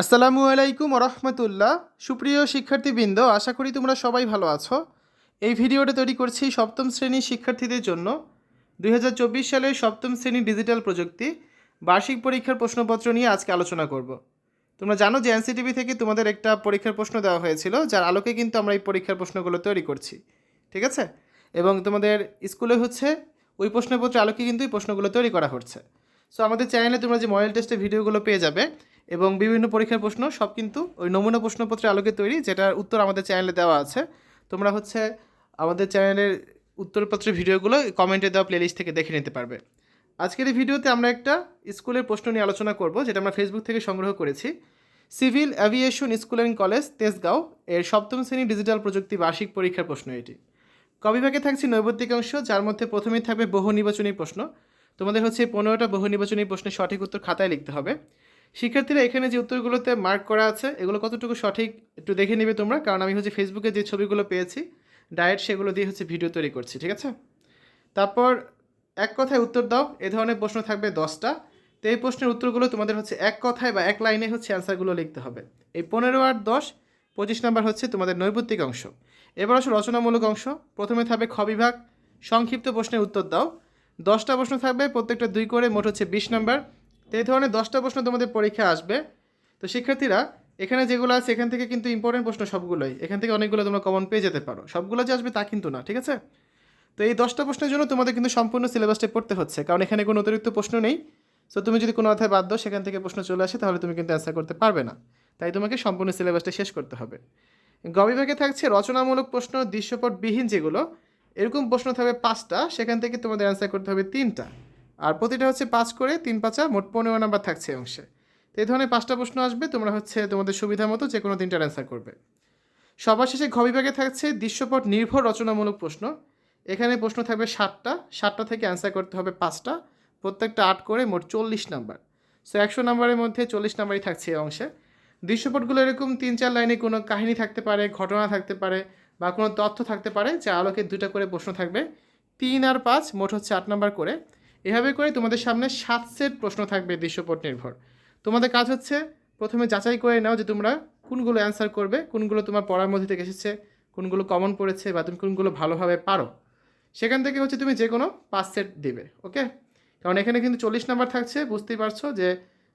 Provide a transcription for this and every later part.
আসসালামু আলাইকুম রহমতুল্লাহ সুপ্রিয় শিক্ষার্থীবৃন্দ, আশা করি তোমরা সবাই ভালো আছো। এই ভিডিওটা তৈরি করছি সপ্তম শ্রেণির শিক্ষার্থীদের জন্য। দুই হাজার চব্বিশ সালের সপ্তম শ্রেণির ডিজিটাল প্রযুক্তি, বার্ষিক পরীক্ষার প্রশ্নপত্র নিয়ে আজকে আলোচনা করব। তোমরা জানো যে এনসিটিভি থেকে তোমাদের একটা পরীক্ষার প্রশ্ন দেওয়া হয়েছিল, যার আলোকে কিন্তু আমরা এই পরীক্ষার প্রশ্নগুলো তৈরি করছি। ঠিক আছে? এবং তোমাদের স্কুলে হচ্ছে, ওই প্রশ্নপত্রের আলোকে কিন্তু এই প্রশ্নগুলো তৈরি করা হচ্ছে। সো আমাদের চ্যানেলে তোমরা যে মডেল টেস্টের ভিডিওগুলো পেয়ে যাবে এবং বিভিন্ন পরীক্ষার প্রশ্ন, সব কিন্তু ওই নমুনা প্রশ্নপত্রের আলোকে তৈরি, যেটার উত্তর আমাদের চ্যানেলে দেওয়া আছে। তোমরা হচ্ছে আমাদের চ্যানেলের উত্তরপত্রের ভিডিওগুলো কমেন্টে দেওয়া প্লেলিস্ট থেকে দেখে নিতে পারবে। আজকের এই ভিডিওতে আমরা একটা স্কুলের প্রশ্ন নিয়ে আলোচনা করব, যেটা আমরা ফেসবুক থেকে সংগ্রহ করেছি। Civil aviation school and college, Tejgaon, এর সপ্তম শ্রেণি ডিজিটাল প্রযুক্তি বার্ষিক পরীক্ষার প্রশ্ন এটি। কবিভাগে থাকছে নৈবত্তিক অংশ, যার মধ্যে প্রথমেই থাকবে বহু নির্বাচনী প্রশ্ন। তোমাদের হচ্ছে পনেরোটা বহু নির্বাচনী প্রশ্নের সঠিক উত্তর খাতায় লিখতে হবে। শিক্ষার্থীরা এখানে যে উত্তরগুলোতে মার্ক করা আছে, এগুলো কতটুকু সঠিক একটু দেখে নেবে তোমরা, কারণ আমি হচ্ছে ফেসবুকে যে ছবিগুলো পেয়েছি ডায়েট সেগুলো দিয়ে হচ্ছে ভিডিও তৈরি করছি, ঠিক আছে? তারপর এক কথায় উত্তর দাও, এ ধরনের প্রশ্ন থাকবে দশটা। তো এই প্রশ্নের উত্তরগুলো তোমাদের হচ্ছে এক কথায় বা এক লাইনে হচ্ছে অ্যান্সারগুলো লিখতে হবে। এই পনেরো আর দশ, পঁচিশ নাম্বার হচ্ছে তোমাদের নৈবত্তিক অংশ। এবার আসো রচনামূলক অংশ, প্রথমে থাকবে খ বিভাগ, সংক্ষিপ্ত প্রশ্নের উত্তর দাও। দশটা প্রশ্ন থাকবে, প্রত্যেকটা দুই করে মোট হচ্ছে বিশ নাম্বার। তো এই ধরনের দশটা প্রশ্ন তোমাদের পরীক্ষা আসবে। তো শিক্ষার্থীরা, এখানে যেগুলো আছে, এখান থেকে কিন্তু ইম্পর্টেন্ট প্রশ্ন সবগুলোই। এখান থেকে অনেকগুলো তোমরা কমন পেয়ে যেতে পারো। সবগুলো যে আসবে তা কিন্তু না, ঠিক আছে? তো এই দশটা প্রশ্নের জন্য তোমাদের কিন্তু সম্পূর্ণ সিলেবাসটা পড়তে হচ্ছে, কারণ এখানে কোনো অতিরিক্ত প্রশ্ন নেই। সো তুমি যদি কোনো অধ্যায় বাদ দাও, সেখান থেকে প্রশ্ন চলে আসে, তাহলে তুমি কিন্তু অ্যান্সার করতে পারবে না। তাই তোমাকে সম্পূর্ণ সিলেবাসটা শেষ করতে হবে। গ বিভাগে থাকছে রচনামূলক প্রশ্ন, দৃশ্যপটবিহীন যেগুলো, এরকম প্রশ্ন থাকবে পাঁচটা, সেখান থেকে তোমাদের অ্যান্সার করতে হবে তিনটা। আর প্রতিটা হচ্ছে পাঁচ করে তিন পাঁচা মোট পনেরো নাম্বার থাকছে অংশে। তো এই ধরনের পাঁচটা প্রশ্ন আসবে, তোমরা হচ্ছে তোমাদের সুবিধা মতো যে কোনো তিনটার অ্যান্সার করবে। সবার শেষে ঘ বিভাগে থাকছে দৃশ্যপট নির্ভর রচনামূলক প্রশ্ন। এখানে প্রশ্ন থাকবে সাতটা সাতটা থেকে অ্যান্সার করতে হবে পাঁচটা, প্রত্যেকটা আট করে মোট চল্লিশ নাম্বার। সো একশো নাম্বারের মধ্যে চল্লিশ নাম্বারই থাকছে এই অংশে। দৃশ্যপটগুলো এরকম তিন চার লাইনে কোনো কাহিনী থাকতে পারে, ঘটনা থাকতে পারে বা কোনো তথ্য থাকতে পারে, যা আলোকে দুটা করে প্রশ্ন থাকবে। তিন আর পাঁচ মোট হচ্ছে আট নাম্বার করে। এভাবে করে তোমাদের সামনে সাত সেট প্রশ্ন থাকবে দৃশ্যপট নির্ভর। তোমাদের কাজ হচ্ছে প্রথমে যাচাই করে নাও যে তোমরা কোনগুলো অ্যান্সার করবে, কোনগুলো তোমার পড়ার মধ্যে থেকে এসেছে, কোনগুলো কমন পড়েছে বা তুমি কোনগুলো ভালোভাবে পারো। সেখান থেকে হচ্ছে তুমি যে কোনো পাঁচ সেট দিবে ওকে কারণ এখানে কিন্তু চল্লিশ নাম্বার থাকছে, বুঝতেই পারছ যে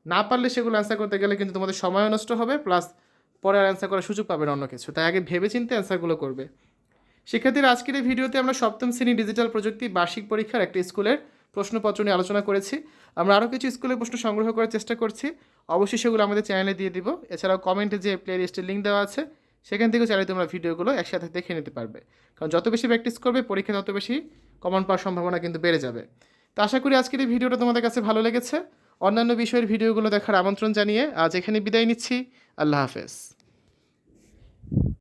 না পারলে সেগুলো অ্যান্সার করতে গেলে কিন্তু তোমাদের সময়ও নষ্ট হবে প্লাস পরে আর অ্যান্সার করার সুযোগ পাবে না অন্য কিছু। তাই আগে ভেবে চিন্তে অ্যান্সারগুলো করবে। শিক্ষার্থীরা আজকের এই ভিডিওতে আমরা সপ্তম শ্রেণি ডিজিটাল প্রযুক্তি বার্ষিক পরীক্ষার একটি স্কুলের প্রশ্নপত্র নিয়ে আলোচনা করেছি। আমরা আরও কিছু স্কুলের প্রশ্ন সংগ্রহ করার চেষ্টা করছি। অবশ্যই সেগুলো আমাদের চ্যানেলে দিয়ে দিব। এছাড়াও কমেন্টে যে প্লে লিস্টের লিঙ্ক দেওয়া আছে, সেখান থেকেও চাইলে তোমরা ভিডিওগুলো একসাথে দেখে নিতে পারবে। কারণ যত বেশি প্র্যাকটিস করবে, পরীক্ষা তত বেশি কমন পাওয়ার সম্ভাবনা কিন্তু বেড়ে যাবে। তো আশা করি আজকের এই ভিডিওটা তোমাদের কাছে ভালো লেগেছে। অন্যান্য বিষয়ের ভিডিওগুলো দেখার আমন্ত্রণ জানিয়ে আজ এখানে বিদায় নিচ্ছি। আল্লাহ হাফেজ।